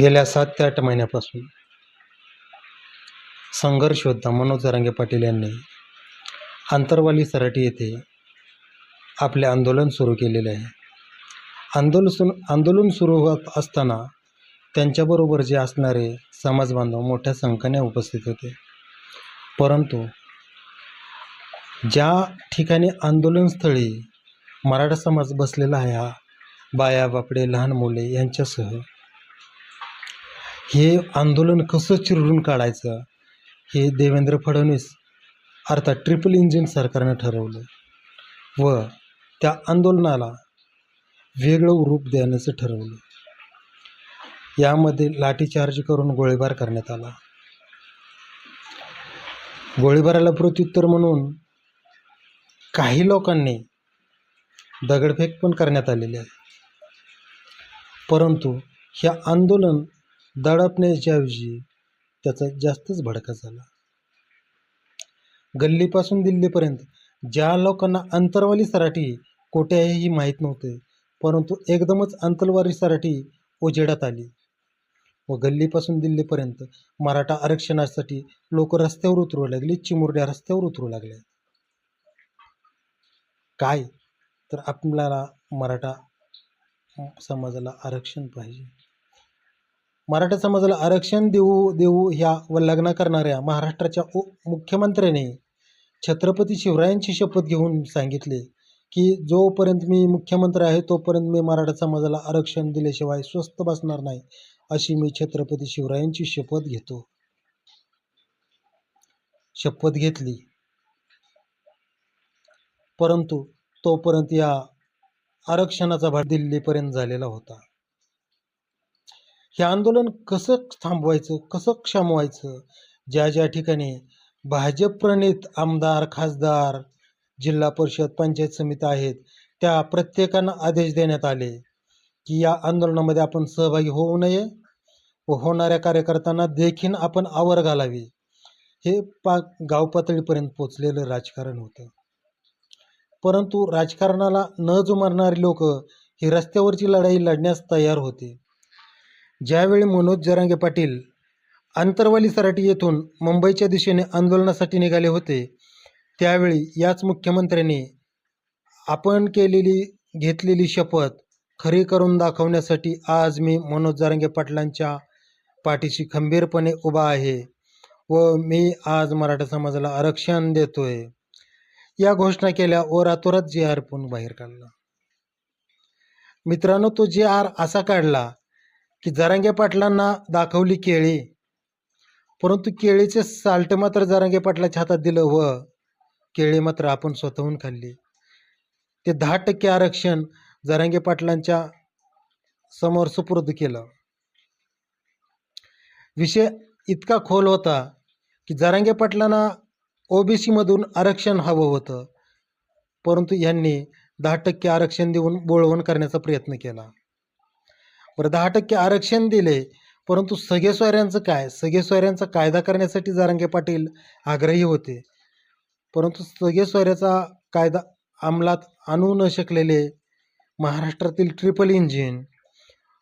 गेल्या सात ते आठ महिन्यापासून संघर्ष योद्धा मनोज जरांगे पाटील यांनी. आंतरवाली सराटी येथे आपले आंदोलन सुरू केलेले आहे. आंदोलन आंदोलन सुरू होत असताना त्यांच्याबरोबर जे असणारे समाजबांधव मोठ्या संख्येने उपस्थित होते. परंतु ज्या ठिकाणी आंदोलनस्थळी मराठा समाज बसलेला आहे हा बाया बापडे लहान मुले यांच्यासह हे आंदोलन कसं चिरडून काढायचं? हे देवेंद्र फडणवीस अर्थात ट्रिपल इंजिन सरकारनं ठरवलं. व त्या आंदोलनाला वेगळं रूप देण्याचं ठरवलं. यामध्ये लाठीचार्ज करून गोळीबार करण्यात आला. गोळीबाराला प्रत्युत्तर म्हणून काही लोकांनी दगडफेक पण करण्यात आलेली आहे. परंतु हे आंदोलन दडपण्याच्या ऐवजी त्याचा जास्तच भडका झाला. गल्लीपासून दिल्लीपर्यंत ज्या लोकांना अंतरवाली सराठी कोठे आहे ही माहीत नव्हते परंतु एकदमच अंतरवाली सराठी उजेडात आली. व गल्लीपासून दिल्लीपर्यंत मराठा आरक्षणासाठी लोक रस्त्यावर उतरू लागले चिमुरड्या रस्त्यावर उतरू लागल्या काय? तर आपल्याला मराठा समाजाला आरक्षण पाहिजे. मराठा समाजाला आरक्षण देऊ देऊ ह्या व लग्न करणाऱ्या महाराष्ट्राच्या उ मुख्यमंत्र्याने छत्रपती शिवरायांची शपथ घेऊन सांगितले की जोपर्यंत मी मुख्यमंत्री आहे तोपर्यंत मी मराठा समाजाला आरक्षण दिल्याशिवाय स्वस्थ बसणार नाही अशी मी छत्रपती शिवरायांची शपथ घेतो. शपथ घेतली. परंतु तोपर्यंत या आरक्षणाचा भाग दिल्लीपर्यंत झालेला होता. हे आंदोलन कसं थांबवायचं कसं क्षमवायचं? ज्या ज्या ठिकाणी भाजप प्रणित आमदार खासदार जिल्हा परिषद पंचायत समिती आहेत त्या प्रत्येकांना आदेश देण्यात आले की या आंदोलनामध्ये आपण सहभागी होऊ नये व होणाऱ्या कार्यकर्त्यांना देखील आपण आवर घालावी. हे पा गाव पातळीपर्यंत पोचलेलं राजकारण होतं. परंतु राजकारणाला न जुमारणारी लोक ही रस्त्यावरची लढाई लढण्यास तयार होते. ज्यावेळी मनोज जरांगे पाटील आंतरवाली सराटी येथून मुंबईच्या दिशेने आंदोलनासाठी निघाले होते त्यावेळी याच मुख्यमंत्र्यांनी आपण केलेली घेतलेली शपथ खरी करून दाखवण्यासाठी आज मी मनोज जरांगे पाटलांच्या पाठीशी खंबीरपणे उभा आहे व मी आज मराठा समाजाला आरक्षण देतोय. या घोषणा केल्या व रातोरात जे आर पण बाहेर काढला. मित्रांनो तो जे आर असा काढला की जरांगे पाटलांना दाखवली केळी. परंतु केळीचे साल्ट मात्र जरांगे पाटलाच्या हातात दिलं व केळी मात्र आपण स्वतःहून खाल्ली. ते दहा टक्के आरक्षण जरांगे पाटलांच्या समोर सुपूर्द केलं. विषय इतका खोल होता की जरांगे पाटलांना ओबीसीमधून आरक्षण हवं होतं. परंतु यांनी दहा टक्के आरक्षण देऊन बोळवण करण्याचा प्रयत्न केला. बरं दहा टक्के आरक्षण दिले. परंतु सगळे काय? सगळे कायदा करण्यासाठी जारंगे पाटील आग्रही होते. परंतु सगळे कायदा अंमलात आणू न शकलेले महाराष्ट्रातील ट्रिपल इंजिन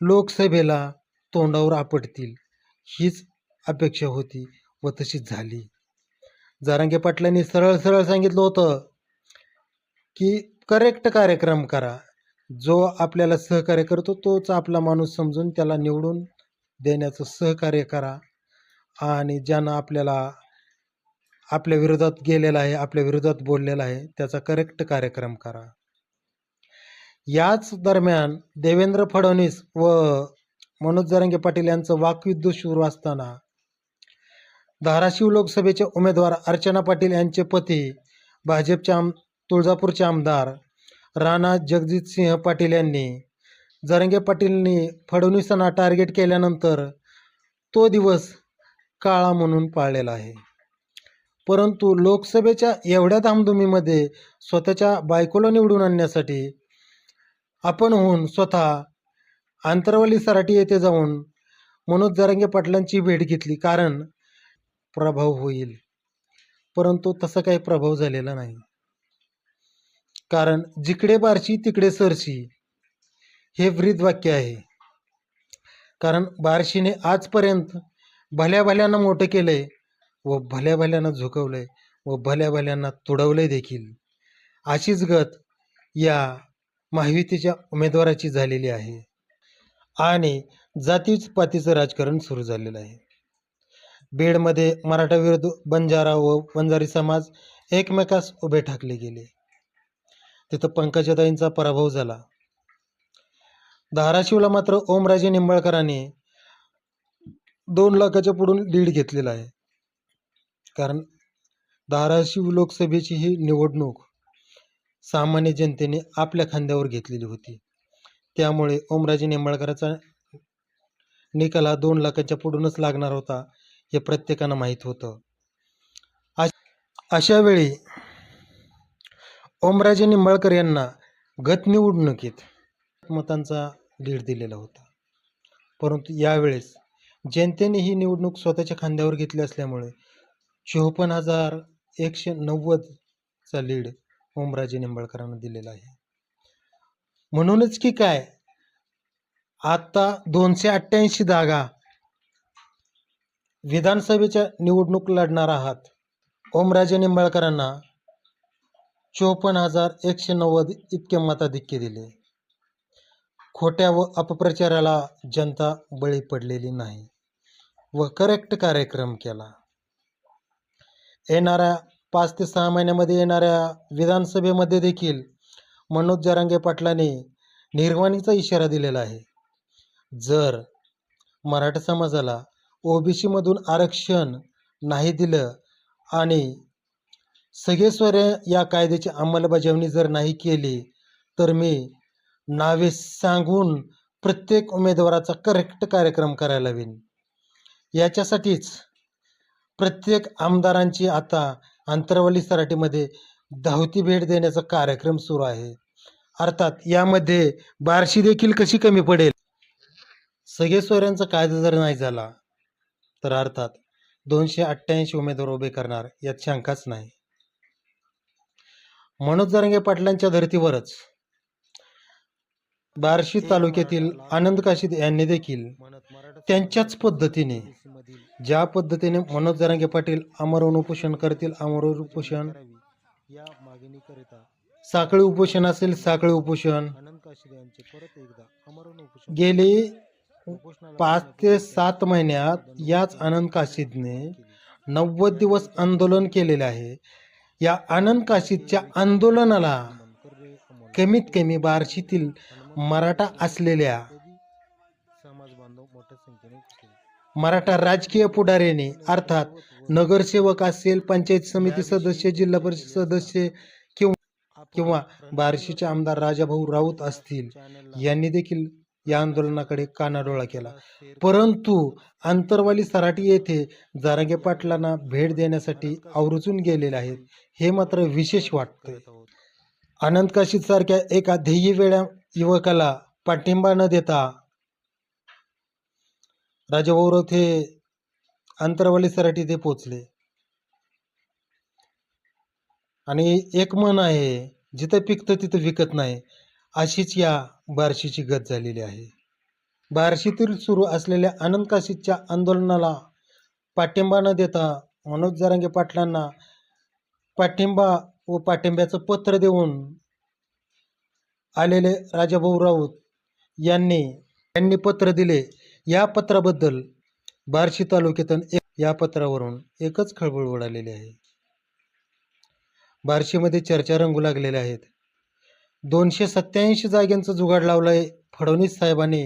लोकसभेला तोंडावर आपटतील हीच अपेक्षा होती व तशीच झाली. जारांगे पाटलांनी सरळ सरळ सांगितलं होतं की करेक्ट कार्यक्रम करा. जो आपल्याला सहकार्य करतो तोच आपला माणूस समजून त्याला निवडून देण्याचं सहकार्य करा. आणि ज्यानं आपल्याला आपल्या विरोधात गेलेला आहे आपल्या विरोधात बोललेला आहे त्याचा करेक्ट कार्यक्रम करा. याच दरम्यान देवेंद्र फडणवीस व मनोज जरांगे पाटील यांचं वाकयुद्ध सुरू असताना धाराशिव लोकसभेचे उमेदवार अर्चना पाटील यांचे पती भाजपचे आम तुळजापूरचे आमदार राणा जगजितसिंह पाटील यांनी. जरंगे पाटीलनी फडणवीसांना टार्गेट केल्यानंतर तो दिवस काळा म्हणून पाळलेला आहे. परंतु लोकसभेच्या एवढ्या धामधुमीमध्ये स्वतःच्या बायकोला निवडून आणण्यासाठी आपण होऊन स्वतः आंतरवाली सराटी येथे जाऊन मनोज जरांगे पाटलांची भेट घेतली कारण प्रभाव होईल. परंतु तसा काही प्रभाव झालेला नाही. कारण जिकडे बारशी तिकडे सरशी. हे ब्रीद वाक्य आहे. कारण बारशीने आजपर्यंत भल्या भल्यांना मोठं केलं आहे व भल्या भल्यांना आहे व भल्या भल्यांना तुडवलंय देखील. अशीच गत या महायुतीच्या उमेदवाराची झालेली आहे. आणि जातीच पातीचं राजकारण सुरू झालेलं आहे. बीडमध्ये मराठा विरुद्ध बंजारा व बंजारी समाज एकमेकास उभे ठाकले गेले. तिथं पंकजाताईंचा पराभव झाला. धाराशिवला मात्र ओमराजे निंबाळकरांनी दोन लाखाच्या पुढून लीड घेतलेला आहे. कारण धाराशिव लोकसभेची ही निवडणूक सामान्य जनतेने आपल्या खांद्यावर घेतलेली होती. त्यामुळे ओमराजे निंबाळकरांचा निकाल हा दोन लाखाच्या पुढूनच लागणार होता हे प्रत्येकानं माहीत होतं. अशा वेळी ओमराजे निंबाळकर यांना गत निवडणुकीत मतांचा लीड दिलेला होता. परंतु यावेळेस जनतेने ही निवडणूक स्वतःच्या खांद्यावर घेतली असल्यामुळे चोपन्न हजार एकशे नव्वदचा लीड ओमराजे निंबाळकरांना दिलेला आहे. म्हणूनच की काय आता दोनशे अठ्ठ्याऐंशी जागा विधानसभेच्या निवडणूक लढणार आहात. ओमराजे निंबाळकरांना चोपन्न हजार एकशे नव्वद इतके मताधिक्य दिले. खोट्या व अपप्रचाराला जनता बळी पडलेली नाही व करेक्ट कार्यक्रम केला. येणाऱ्या पाच ते सहा महिन्यामध्ये येणाऱ्या विधानसभेमध्ये देखील मनोज जरांगे पाटलांनी निर्वाणीचा इशारा दिलेला आहे. जर मराठा समाजाला ओबीसीमधून आरक्षण नाही दिलं आणि सगेश्वर या कायद्याची अंमलबजावणी जर नाही केली तर मी नावे सांगून प्रत्येक उमेदवाराचा करेक्ट कार्यक्रम करायला हवीन याच्यासाठीच प्रत्येक आमदारांची आता अंतरवली सराटीमध्ये धावती भेट देण्याचा कार्यक्रम सुरू आहे. अर्थात यामध्ये बारशी देखील कशी कमी पडेल? सगळे सोयऱ्यांचा कायदा जर नाही झाला तर अर्थात दोनशे अठ्ठ्याऐंशी उमेदवार उभे करणार यात शंकाच नाही. मनोज जरांगे पाटलांच्या धर्तीवरच. बार्शी तालुक्यातील आनंद काशीद यांनी देखील त्यांच्याच पद्धतीने ज्या पद्धतीने मनोज जरांगे पाटील आमरण उपोषण करतील आमरण उपोषण साखळी उपोषण असेल साखळी उपोषण गेली पाच ते सात महिन्यात याच आनंद काशीदने नव्वद दिवस आंदोलन केलेले आहे. या आनंद काशीदच्या आंदोलनाला कमीत कमी बार्शीतील मराठा असलेल्या मराठा राजकीय पुढाऱ्याने अर्थात नगरसेवक असेल पंचायत समिती सदस्य जिल्हा परिषद सदस्य किंवा किंवा बार्शीचे आमदार राजाभाऊ राऊत असतील यांनी देखील या आंदोलनाकडे कानाडोळा केला. परंतु आंतरवाली सराटी येथे जारांगे पाटलांना भेट देण्यासाठी आवर्जून गेलेले आहेत हे मात्र विशेष वाटते आनंद काशीद सारख्या एका ध्येय वेळा युवकाला पाठिंबा न देता राजाभाऊ हे अंतरवाली सराटी ते पोचले आणि एक मन आहे जिथं पिकतं तिथं विकत नाही. अशीच या बार्शीची गत झालेली आहे. बार्शीतील सुरू असलेल्या आनंद काशीदच्या आंदोलनाला पाठिंबा न देता मनोज जरांगे पाटलांना पाठिंबा व पाठिंब्याचं पत्र देऊन आलेले राजाभाऊ राऊत यांनी यांनी पत्र दिले. या पत्राबद्दल बार्शी तालुक्यातून एक या पत्रावरून एकच खळबळ उडालेली आहे. बार्शीमध्ये चर्चा रंगू लागलेल्या आहेत. दोनशे सत्याऐंशी जागेंचं जुगाड लावलं आहे फडणवीस साहेबांनी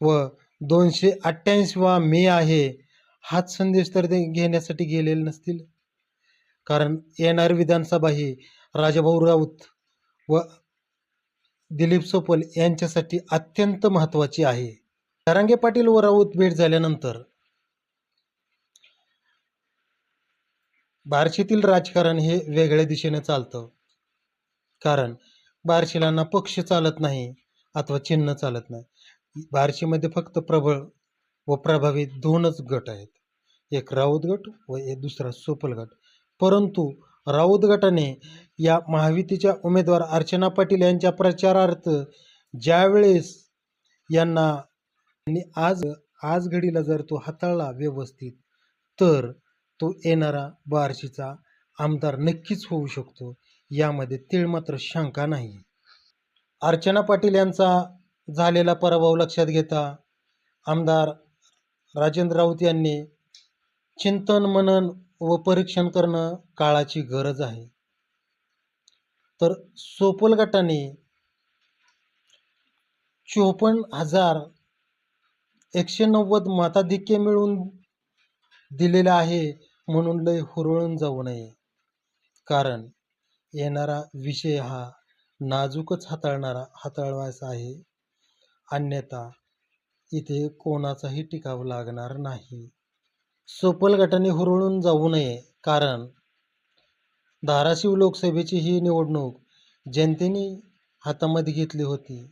व दोनशे अठ्ठ्याऐंशीवा मे आहे हाच संदेश तर ते घेण्यासाठी गेलेले नसतील. कारण येणारी विधानसभा ही राजाभाऊ राऊत व दिलीप सोपल यांच्यासाठी अत्यंत महत्त्वाची आहे. तरांगे पाटील व राऊत भेट झाल्यानंतर बार्शीतील राजकारण हे वेगळ्या दिशेने चालतं. कारण बार्शीलाना पक्ष चालत नाही अथवा चिन्ह चालत नाही. बार्शीमध्ये फक्त प्रबळ व प्रभावी दोनच गट आहेत. एक राऊत गट व एक दुसरा सोपल गट. परंतु राऊत गटाने या महायुतीच्या उमेदवार अर्चना पाटील यांच्या प्रचारार्थ ज्यावेळेस यांना आणि आज आज घडीला जर तो हाताळला व्यवस्थित तर तो येणारा बार्शीचा आमदार नक्कीच होऊ शकतो. यामध्ये तीळ मात्र शंका नाही. अर्चना पाटील यांचा झालेला पराभव लक्षात घेता आमदार राजेंद्र राऊत यांनी चिंतन मनन व परीक्षण करणं काळाची गरज आहे. तर सोपल गटाने चोपन्न हजार एकशे नव्वद मताधिक्य मिळवून दिलेलं आहे म्हणून लय हुरळून जाऊ नये. कारण येणारा विषय हा नाजूकच हाताळणारा हाताळवायचा आहे. अन्यथा इथे कोणाचाही टिकाव लागणार नाही. सोपल गटाने हुरळून जाऊ नये कारण धाराशिव लोकसभेची ही निवडणूक जनतेने हातामध्ये घेतली होती.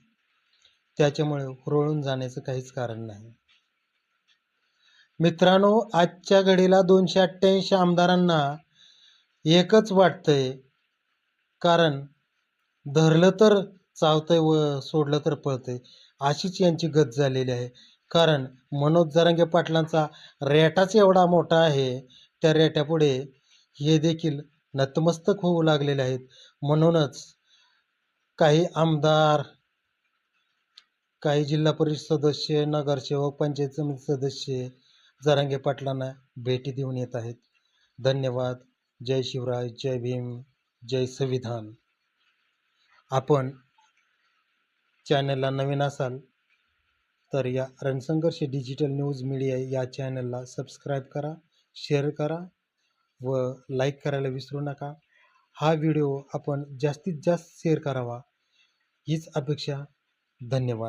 त्याच्यामुळे हुरळून जाण्याचं काहीच कारण नाही. मित्रांनो आजच्या घडीला दोनशे अठ्ठ्याऐंशी आमदारांना एकच वाटतंय कारण धरलं तर चावतंय व सोडलं तर पळतंय अशीच यांची गत झालेली आहे. कारण मनोज जरांगे पाटलांचा रेटाच एवढा मोठा आहे त्या रेट्यापुढे हे देखील नतमस्तक होऊ लागलेले आहेत. म्हणूनच काही आमदार काही जिल्हा परिषद सदस्य नगरसेवक पंचायत समिती सदस्य जरांगे पाटलांना भेटी देऊन येत आहेत. धन्यवाद. जय शिवराय जय भीम. जय संविधान. आपण चॅनलला नवीन असाल तर या रणसंघर्ष डिजिटल न्यूज मीडिया या चॅनलला सबस्क्राईब करा शेअर करा व लाईक करायला विसरू नका. हा व्हिडिओ आपण जास्तीत जास्त शेअर करावा. हीच अपेक्षा. धन्यवाद.